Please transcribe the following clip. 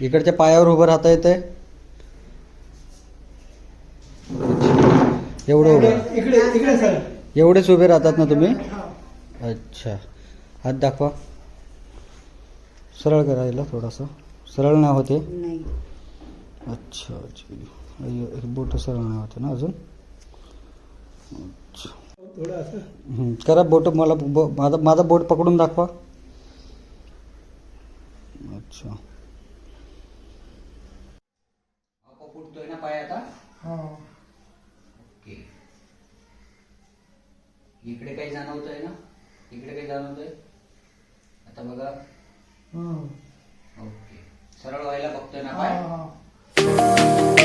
इकडच्या पायावर उभं राहता येतंय. एवढं उभं इकडे इकडे सर. एवढेच उभे राहतात ना तुम्ही? हा. अच्छा. हात दाखवा. सरळ करायला थोडंसं. सरळ नाही होते नाही. अच्छा अच्छा. हे बोट सरळ नाही होते ना अजून? अच्छा. थोडं असं. करा बोट. मला ब- माझा माझा बोट पकडून दाखवा. अच्छा. फुटतोय ना पाय आता? हा. ओके. इकडे काही जाणवतंय ना? इकडे काही जाणवतंय? आता बघा. ओके. सरळ व्हायला बघतोय ना हा, पाय? हा.